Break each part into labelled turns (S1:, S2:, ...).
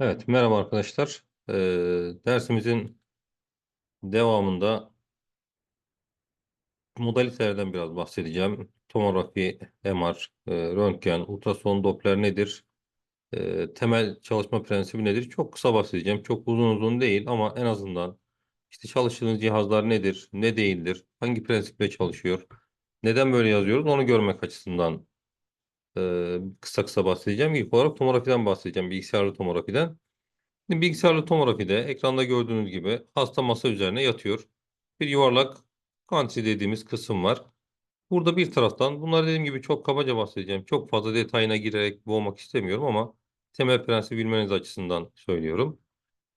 S1: Evet, merhaba arkadaşlar. Ee, dersimizin devamında modalitelerden biraz bahsedeceğim. Tomografi, MR, e, röntgen, ultrason, Doppler nedir? E, temel çalışma prensibi nedir? Çok kısa bahsedeceğim. Çok uzun uzun değil ama en azından işte çalıştığınız cihazlar nedir, ne değildir, hangi prensiple çalışıyor, neden böyle yazıyoruz onu görmek açısından kısa kısa bahsedeceğim. İlk olarak tomografiden bahsedeceğim, bilgisayarlı tomografiden. Şimdi Bilgisayarlı tomografide ekranda gördüğünüz gibi hasta masa üzerine yatıyor. Bir yuvarlak kantisi dediğimiz kısım var. Burada bir taraftan bunlar dediğim gibi çok kabaca bahsedeceğim. Çok fazla detayına girerek boğmak istemiyorum ama temel prensibi bilmeniz açısından söylüyorum.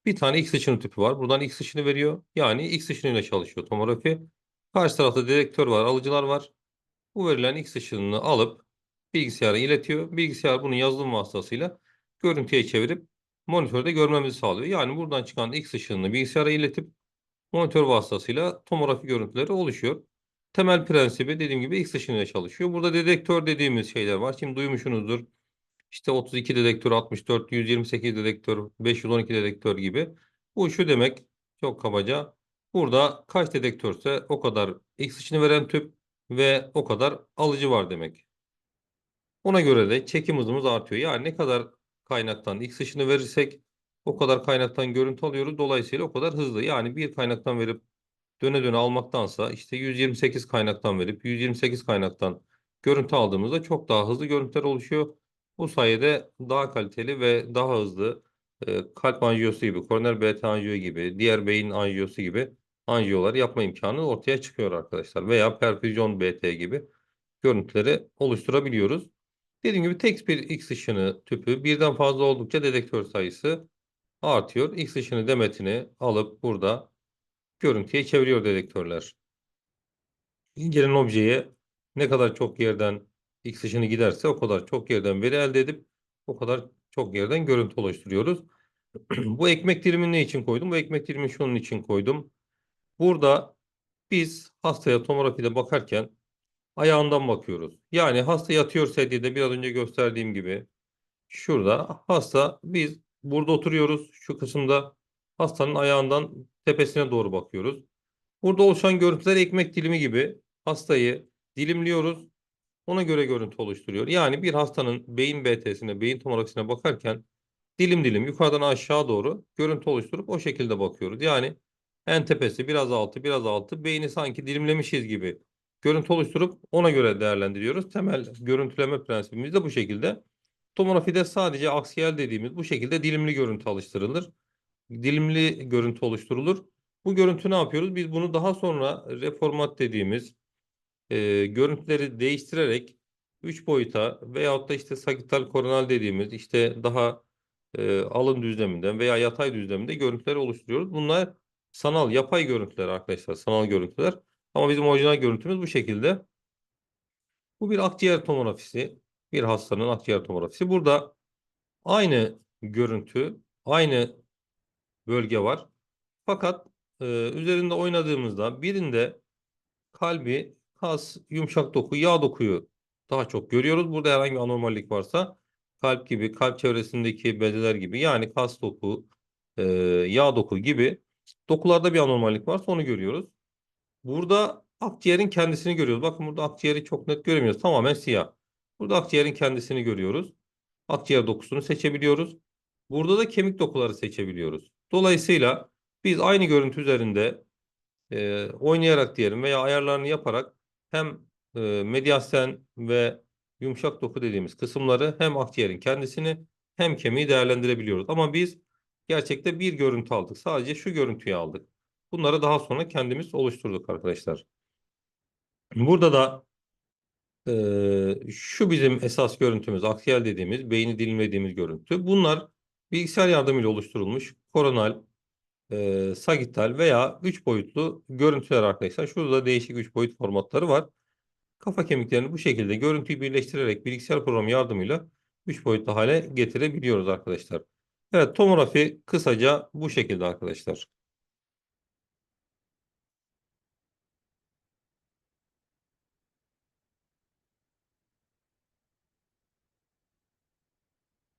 S1: Bir tane X ışını tüpü var. Buradan X ışını veriyor. Yani X ışınıyla çalışıyor tomografi. Karşı tarafta dedektör var, alıcılar var. Bu verilen X ışınını alıp bilgisayara iletiyor. Bilgisayar bunu yazılım vasıtasıyla görüntüye çevirip monitörde görmemizi sağlıyor. Yani buradan çıkan X ışığını bilgisayara iletip monitör vasıtasıyla tomografi görüntüleri oluşuyor. Temel prensibi dediğim gibi X ışığıyla çalışıyor. Burada dedektör dediğimiz şeyler var. Şimdi duymuşsunuzdur. İşte 32 dedektör, 64, 128 dedektör, 512 dedektör gibi. Bu şu demek çok kabaca. Burada kaç dedektörse o kadar X ışını veren tüp ve o kadar alıcı var demek. Ona göre de çekim hızımız artıyor. Yani ne kadar kaynaktan X ışını verirsek o kadar kaynaktan görüntü alıyoruz. Dolayısıyla o kadar hızlı. Yani bir kaynaktan verip döne döne almaktansa işte 128 kaynaktan verip 128 kaynaktan görüntü aldığımızda çok daha hızlı görüntüler oluşuyor. Bu sayede daha kaliteli ve daha hızlı e, kalp anjiyosu gibi, koroner BT anjiyo gibi, diğer beyin anjiyosu gibi anjiyolar yapma imkanı ortaya çıkıyor arkadaşlar. Veya perfüzyon BT gibi görüntüleri oluşturabiliyoruz. Dediğim gibi tek bir X ışını tüpü birden fazla oldukça dedektör sayısı artıyor. X ışını demetini alıp burada görüntüye çeviriyor dedektörler. Gelen objeye ne kadar çok yerden X ışını giderse o kadar çok yerden veri elde edip o kadar çok yerden görüntü oluşturuyoruz. Bu ekmek dilimini ne için koydum? Bu ekmek dilimini şunun için koydum. Burada biz hastaya tomografide bakarken ayağından bakıyoruz. Yani hasta yatıyor sedyede biraz önce gösterdiğim gibi şurada hasta biz burada oturuyoruz şu kısımda hastanın ayağından tepesine doğru bakıyoruz. Burada oluşan görüntüler ekmek dilimi gibi hastayı dilimliyoruz. Ona göre görüntü oluşturuyor. Yani bir hastanın beyin BT'sine, beyin tomografisine bakarken dilim dilim yukarıdan aşağı doğru görüntü oluşturup o şekilde bakıyoruz. Yani en tepesi biraz altı biraz altı beyni sanki dilimlemişiz gibi görüntü oluşturup ona göre değerlendiriyoruz. Temel görüntüleme prensibimiz de bu şekilde. Tomografide sadece aksiyel dediğimiz bu şekilde dilimli görüntü alıştırılır. Dilimli görüntü oluşturulur. Bu görüntü ne yapıyoruz? Biz bunu daha sonra reformat dediğimiz e, görüntüleri değiştirerek 3 boyuta veyahut da işte sagital koronal dediğimiz işte daha e, alın düzleminden veya yatay düzleminde görüntüleri oluşturuyoruz. Bunlar sanal yapay görüntüler arkadaşlar. Sanal görüntüler. Ama bizim orijinal görüntümüz bu şekilde. Bu bir akciğer tomografisi. Bir hastanın akciğer tomografisi. Burada aynı görüntü, aynı bölge var. Fakat e, üzerinde oynadığımızda birinde kalbi, kas, yumuşak doku, yağ dokuyu daha çok görüyoruz. Burada herhangi bir anormallik varsa kalp gibi, kalp çevresindeki bezeler gibi yani kas doku, e, yağ doku gibi dokularda bir anormallik varsa onu görüyoruz. Burada akciğerin kendisini görüyoruz. Bakın burada akciğeri çok net göremiyoruz. Tamamen siyah. Burada akciğerin kendisini görüyoruz. Akciğer dokusunu seçebiliyoruz. Burada da kemik dokuları seçebiliyoruz. Dolayısıyla biz aynı görüntü üzerinde e, oynayarak diyelim veya ayarlarını yaparak hem e, medyasen ve yumuşak doku dediğimiz kısımları hem akciğerin kendisini hem kemiği değerlendirebiliyoruz. Ama biz gerçekte bir görüntü aldık. Sadece şu görüntüyü aldık. Bunları daha sonra kendimiz oluşturduk arkadaşlar. Burada da e, şu bizim esas görüntümüz, aksiyel dediğimiz, beyni dilimlediğimiz görüntü. Bunlar bilgisayar yardımıyla oluşturulmuş koronal, e, sagital veya 3 boyutlu görüntüler arkadaşlar. Şurada değişik 3 boyut formatları var. Kafa kemiklerini bu şekilde görüntüyü birleştirerek bilgisayar programı yardımıyla 3 boyutlu hale getirebiliyoruz arkadaşlar. Evet tomografi kısaca bu şekilde arkadaşlar.